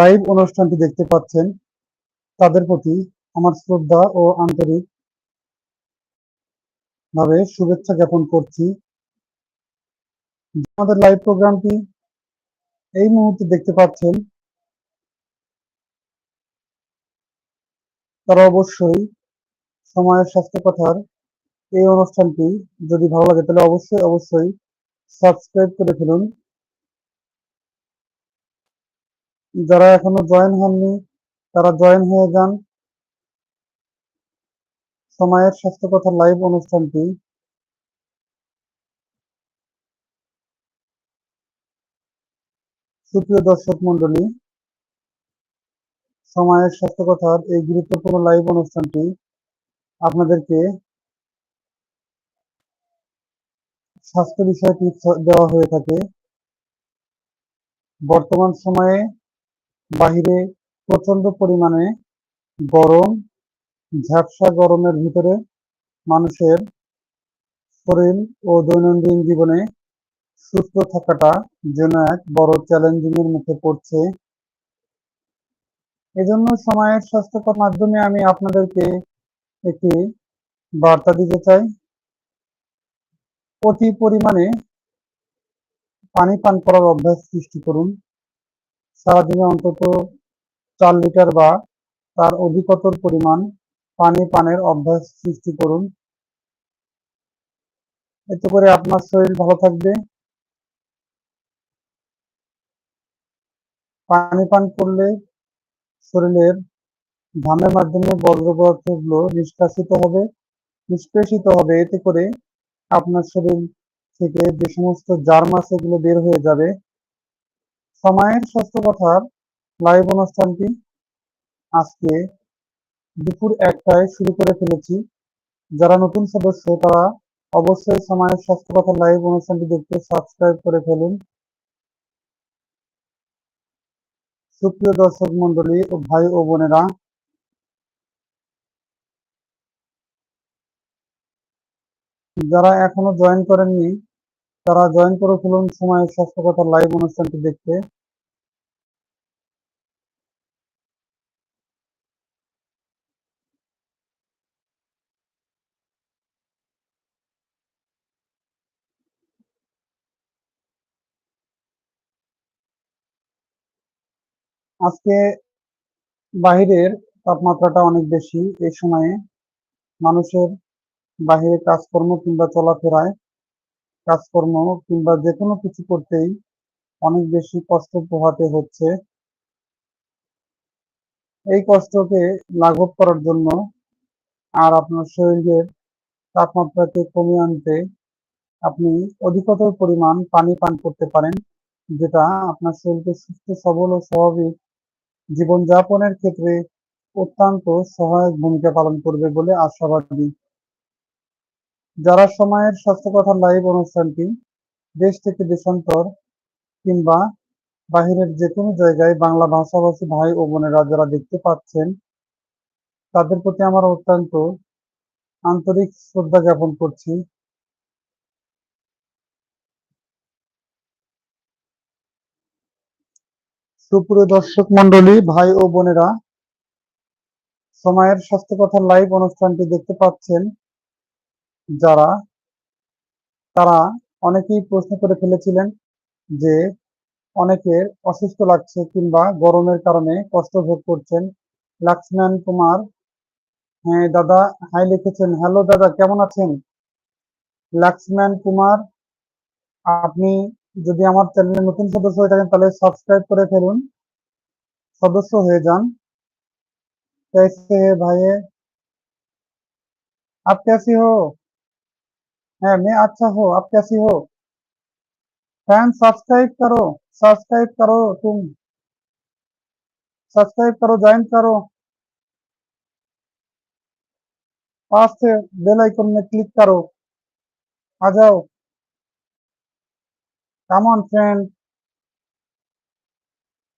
Live অনুষ্ঠানটি দেখতে পাচ্ছেন, তাদের প্রতি আমার শ্রদ্ধা ও আন্তরিক ভাবে শুভেচ্ছা জ্ঞাপন করছি। আমাদের লাইভ প্রোগ্রামটি এই মুহূর্তে দেখতে পাচ্ছেন, তারা অবশ্যই সময়ের স্বাস্থ্য কথার এই অনুষ্ঠানটি যদি ভালো লাগে তাহলে অবশ্যই অবশ্যই সাবস্ক্রাইব করে ফেলুন। যারা এখনও জয়েন হননি, তারা জয়েন হয়ে যান। সময়ের স্বাস্থ্য কথা লাইভ অনুষ্ঠানটি। সুপ্রিয় দর্শক মন্ডলী সময়ের স্বাস্থ্য কথার এই গুরুত্বপূর্ণ লাইভ অনুষ্ঠানটি আপনাদেরকে স্বাস্থ্য বিষয়ে দেওয়া হয়ে থাকে। বর্তমান সময়ে বাহিরে প্রচণ্ড পরিমাণে গরম, ঝাপসা গরমের ভিতরে মানুষের শরীর ও দৈনন্দিন জীবনে সুস্থ থাকাটা যেন এক বড় চ্যালেঞ্জিং এর মুখে পড়ছে। এজন্য সময়ের স্বাস্থ্যকর মাধ্যমে আমি আপনাদেরকে একটি বার্তা দিতে চাই। অতি পরিমাণে পানি পান করার অভ্যাস সৃষ্টি করুন। সারাদিনে অন্তত চার লিটার বা তার অধিকতর পরিমাণ পানি পানের অভ্যাস সৃষ্টি করুন। এতে করে আপনার শরীর ভালো থাকবে। পানি পান করলে শরীরের ঘামের মাধ্যমে বর্জ্য পদার্থগুলো নিষ্কাশিত হবে, নিষ্পেষিত হবে। এতে করে আপনার শরীর থেকে যে সমস্ত জার্ম আছে এগুলো বের হয়ে যাবে সময়ের স্বাস্থ্য কথার লাইভ অনুষ্ঠানটি আজকে দুপুর একটায় শুরু করে ফেলেছি। যারা নতুন সদস্য, তারা অবশ্যই সময়ের স্বাস্থ্য কথা লাইভ অনুষ্ঠানটি দেখতে সাবস্ক্রাইব করে ফেলুন। সুপ্রিয় দর্শক মন্ডলী ও ভাই ও বোনেরা, যারা এখনও জয়েন করেননি তারা জয়েন করে ফেলুন সময়ের স্বাস্থ্য কথা লাইভ অনুষ্ঠানটি দেখতে। আজকে বাহিরের তাপমাত্রাটা অনেক বেশি এই সময়ে মানুষের বাহিরে কাজকর্ম কিংবা চলাফেরায় কাজকর্ম কিংবা যে কোনো কিছু করতেই অনেক বেশি কষ্ট পোহাতে হচ্ছে। এই কষ্টকে লাঘব করার জন্য আর আপনার শরীরের তাপমাত্রাকে কমিয়ে আনতে আপনি অধিকতর পরিমাণ পানি পান করতে পারেন, যেটা আপনার শরীরকে সুস্থ, সবল ও স্বাভাবিক জীবনযাপনের ক্ষেত্রে অত্যন্ত সহায়ক ভূমিকা পালন করবে বলে আশাবাদী। যারা সময়ের স্বাস্থ্য কথা লাইভ অনুষ্ঠানটি দেশ থেকে দেশান্তর কিংবা বাহিরের যে কোনো জায়গায় বাংলা ভাষাভাষী ভাই ও বোনেরা যারা দেখতে পাচ্ছেন, তাদের প্রতি আমার অত্যন্ত আন্তরিক শ্রদ্ধা জ্ঞাপন করছি। সুপ্রিয় দর্শক মন্ডলী ভাই ও বোনেরা, সময়ের স্বাস্থ্য কথা লাইভ অনুষ্ঠানটি দেখতে পাচ্ছেন। যারা তারা অনেকেই প্রশ্ন করে ফেলেছিলেন যে অনেকের অসুস্থ লাগছে কিংবা গরমের কারণে কষ্ট ভোগ করছেন লক্ষ্মণ কুমার হ্যাঁ দাদা হাই লিখেছেন হ্যালো দাদা কেমন আছেন লক্ষ্মণ কুমার আপনি যদি আমার চ্যানেলে নতুন সদস্য হয়ে থাকেন তাহলে সাবস্ক্রাইব করে ফেলুন সদস্য হয়ে যান कैसे है भाई आप कैसी हो है मैं अच्छा हो आप कैसी हो फैन सब्सक्राइब करो सब्सक्राइब करो तुम सब्सक्राइब करो ज्वाइन करो पास से बेल आइकन में क्लिक करो आ जाओ কাম অন ফ্রেন্ড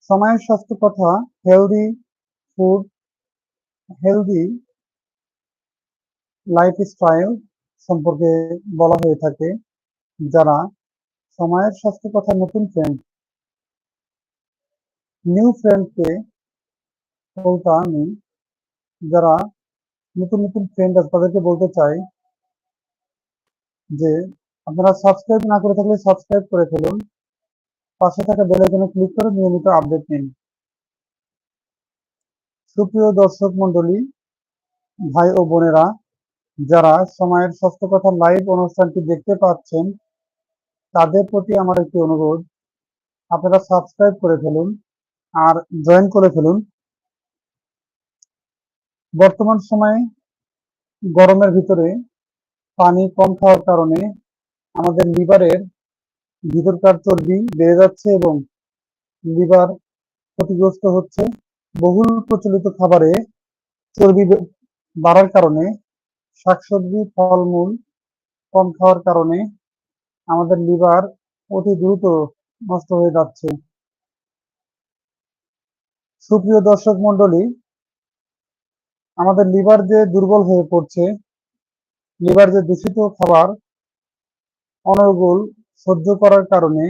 সময়ের স্বাস্থ্য কথা হেলদি ফুড হেলদি লাইফস্টাইল সম্পর্কে বলা হয়ে থাকে, যারা সময়ের স্বাস্থ্য কথা নতুন ফ্রেন্ড নিউ ফ্রেন্ডকে বলতে আমি, যারা নতুন নতুন ফ্রেন্ড আছে তাদেরকে বলতে চাই যে, আপনারা সাবস্ক্রাইব না করে থাকলে সাবস্ক্রাইব করে ফেলুন। পাশে থাকা বেল আইকনে ক্লিক করে নিয়মিত আপডেট নিন। সুপ্রিয় দর্শক মণ্ডলী, ভাই ও বোনেরা যারা সময়ের স্বাস্থ্য কথা লাইভ অনুষ্ঠানটি দেখতে পাচ্ছেন, তাদের প্রতি আমার একটি অনুরোধ। আপনারা সাবস্ক্রাইব করে ফেলুন আর জয়েন করে ফেলুন। বর্তমান সময়ে গরমের ভিতরে পানি কম খাওয়ার কারণে আমাদের লিভারের ভিতরকার চর্বি বেড়ে যাচ্ছে এবং লিভার ক্ষতিগ্রস্ত হচ্ছে। বহুল প্রচলিত খাবারে চর্বি বাড়ার কারণে শাকসবজি, ফলমূল কম খাওয়ার কারণে আমাদের লিভার অতি দ্রুত নষ্ট হয়ে যাচ্ছে। সুপ্রিয় দর্শক মন্ডলী আমাদের লিভার যে দুর্বল হয়ে পড়ছে, লিভার যে দূষিত খাবার অনর্গল সহ্য করার কারণে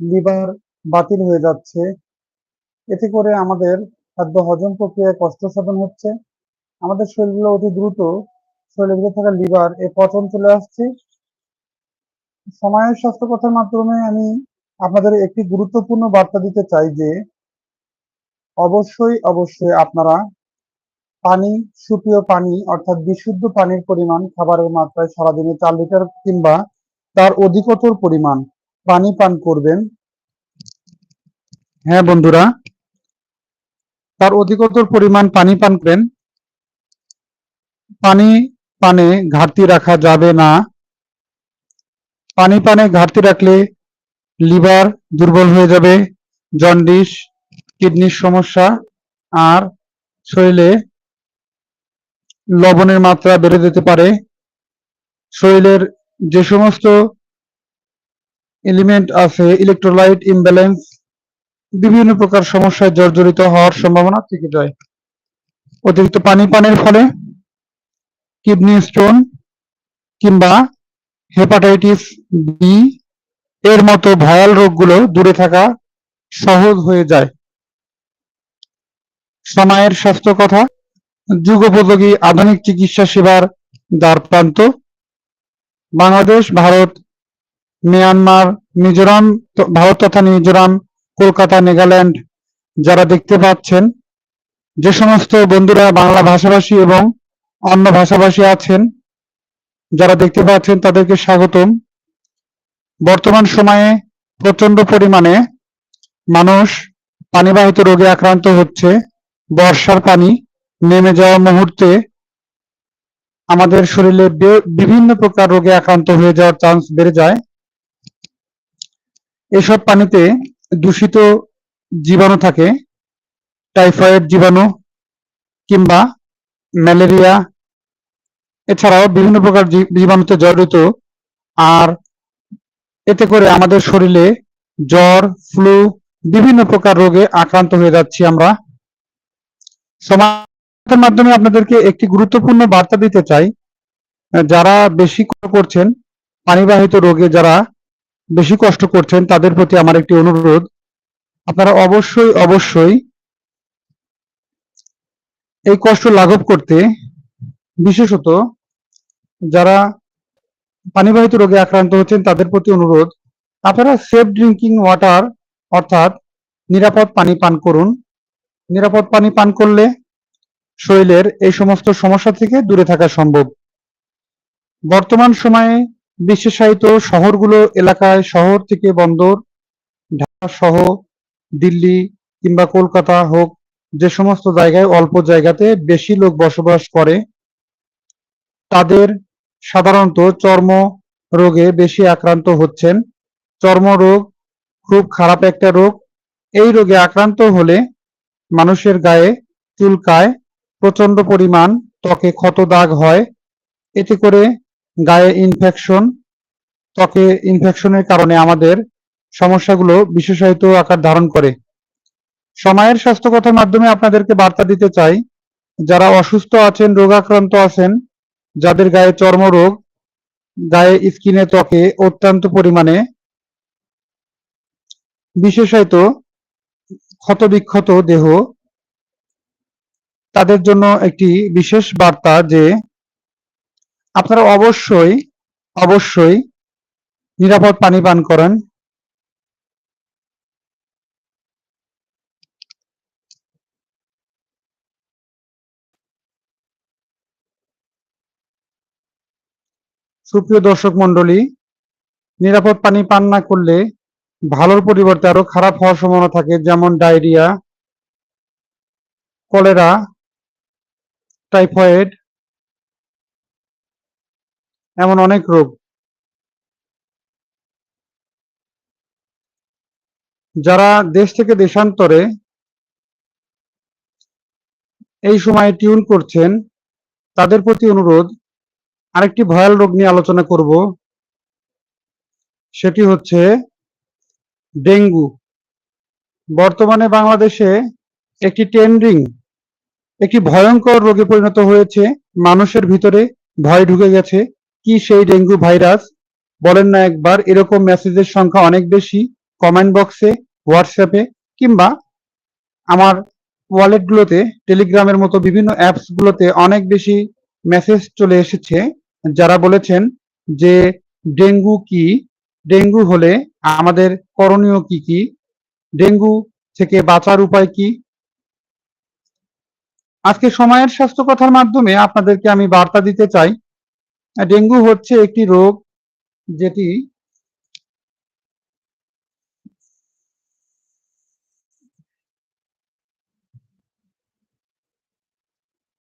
লিভার বাতিল হয়ে যাচ্ছে। এতে করে আমাদের খাদ্য হজম প্রক্রিয়ায় কষ্ট সাধন হচ্ছে। আমাদের শরীরে অতি দ্রুত শরীরের ভিতরে থাকা লিভার এ পচন চলে আসছে। সময়ের স্বাস্থ্য কথার মাধ্যমে আমি আপনাদের একটি গুরুত্বপূর্ণ বার্তা দিতে চাই যে, অবশ্যই অবশ্যই আপনারা পানি সুপেয় পানি, অর্থাৎ বিশুদ্ধ পানির পরিমাণ খাবারের মাত্রায় সারাদিনে চার লিটার কিংবা তার অধিকতর পরিমাণ পানি পান করবেন। হ্যাঁ বন্ধুরা, তার অধিকতর পরিমাণ পানি পান করেন। পানি পানে ঘাটতি রাখা যাবে না। পানি পানে ঘাটতি রাখলে লিভার দুর্বল হয়ে যাবে, জন্ডিস, কিডনির সমস্যা আর শরীরে লবণের মাত্রা বেড়ে যেতে পারে। শরীরের যে সমস্ত এলিমেন্ট আছে, ইলেকট্রোলাইট, ইমব্যালেন্স, বিভিন্ন প্রকার সমস্যায় জর্জরিত হওয়ার সম্ভাবনা থেকে যায়। অতিরিক্ত পানি পানের ফলে কিডনি স্টোন কিংবা হেপাটাইটিস বি এর মতো ভয়াল রোগগুলো দূরে থাকা সহজ হয়ে যায়। সময়ের স্বাস্থ্য কথা, যুগোপযোগী আধুনিক চিকিৎসা সেবার দ্বারপ্রান্ত, বাংলাদেশ, ভারত, মিয়ানমার, মিজোরাম ভারত তথা মিজোরাম, কলকাতা, নেগাল্যান্ড যারা দেখতে পাচ্ছেন, যে সমস্ত বন্ধুরা বাংলা ভাষাভাষী এবং অন্য ভাষাভাষী আছেন, যারা দেখতে পাচ্ছেন তাদেরকে স্বাগতম। বর্তমান সময়ে প্রচণ্ড পরিমাণে মানুষ পানিবাহিত রোগে আক্রান্ত হচ্ছে। বর্ষার পানি নেমে যাওয়া মুহূর্তে আমাদের শরীরে বিভিন্ন প্রকার রোগে আক্রান্ত হয়ে যাওয়ার চান্স বেড়ে যায়। এসব পানিতে দূষিত জীবাণু থাকে টাইফয়েড জীবাণু কিংবা ম্যালেরিয়া, এছাড়াও বিভিন্ন প্রকার জীবাণুতে জড়িত আর এতে করে আমাদের শরীরে জ্বর, ফ্লু, বিভিন্ন প্রকার রোগে আক্রান্ত হয়ে যাচ্ছি আমরা। সমাজের মাধ্যমে আপনাদেরকে একটি গুরুত্বপূর্ণ বার্তা দিতে চাই, যারা বেশি করছেন, পানিবাহিত রোগে যারা বেশি কষ্ট করছেন, তাদের প্রতি আমার একটি অনুরোধ। আপনারা অবশ্যই অবশ্যই এই কষ্ট লাঘব করতে বিশেষত যারা পানিবাহিত রোগে আক্রান্ত হচ্ছেন, তাদের প্রতি অনুরোধ, আপনারা সেফ ড্রিঙ্কিং ওয়াটার অর্থাৎ নিরাপদ পানি পান করুন। নিরাপদ পানি পান করলে শরীরের এই সমস্ত সমস্যা থেকে দূরে থাকা সম্ভব। বর্তমান সময়ে বিশেষায়িত শহরগুলো, এলাকায় শহর থেকে বন্দর, ঢাকা সহ দিল্লি কিংবা কলকাতা হোক যে সমস্ত জায়গায় অল্প জায়গাতে বেশি লোক বসবাস করে, তাদের সাধারণত চর্ম রোগে বেশি আক্রান্ত হচ্ছেন। চর্মরোগ খুব খারাপ একটা রোগ। এই রোগে আক্রান্ত হলে মানুষের গায়ে চুলকায় প্রচণ্ড পরিমাণ ত্বকে ক্ষত দাগ হয়। এতে করে গায়ে ইনফেকশন ত্বকে ইনফেকশনের কারণে আমাদের সমস্যাগুলো বিশেষায়িত আকার ধারণ করে। সময়ের স্বাস্থ্য কথার মাধ্যমে আপনাদেরকে বার্তা দিতে চাই। যারা অসুস্থ আছেন, রোগাক্রান্ত আছেন, যাদের গায়ে চর্মরোগ, গায়ে স্কিনে ত্বকে অত্যন্ত পরিমাণে বিশেষায়িত ক্ষতবিক্ষত দেহ, তাদের জন্য একটি বিশেষ বার্তা যে, আপনারা অবশ্যই অবশ্যই নিরাপদ পানি পান করেন। সুপ্রিয় দর্শক মণ্ডলী, নিরাপদ পানি পান না করলে ভালোর পরিবর্তে আরও খারাপ হওয়ার সম্ভাবনা থাকে, যেমন ডায়রিয়া, কলেরা, টাইফয়েড, এমন অনেক রোগ। যারা দেশ থেকে দেশান্তরে এই সময় টিউন করছেন, তাদের প্রতি অনুরোধ আরেকটি ভয়াল রোগ নিয়ে আলোচনা করব। সেটি হচ্ছে ডেঙ্গু। বর্তমানে বাংলাদেশে একটি টেন্ডিং একটি ভয়ঙ্কর রোগে পরিণত হয়েছে। মানুষের ভিতরে ভয় ঢুকে গেছে, কি সেই ডেঙ্গু ভাইরাস? বলেন না একবার, এরকম মেসেজের সংখ্যা অনেক বেশি। কমেন্ট বক্সে, হোয়াটসঅ্যাপে, কিংবা আমার ওয়ালেটগুলোতে, টেলিগ্রামের মতো বিভিন্ন অ্যাপসগুলোতে অনেক বেশি মেসেজ চলে এসেছে। যারা বলেছেন যে ডেঙ্গু কি, ডেঙ্গু হলে আমাদের করণীয় কি কি, ডেঙ্গু থেকে বাঁচার উপায় কি? আজকে সময়ের স্বাস্থ্য কথার মাধ্যমে আপনাদেরকে আমি বার্তা দিতে চাই। ডেঙ্গু হচ্ছে একটি রোগ যেটি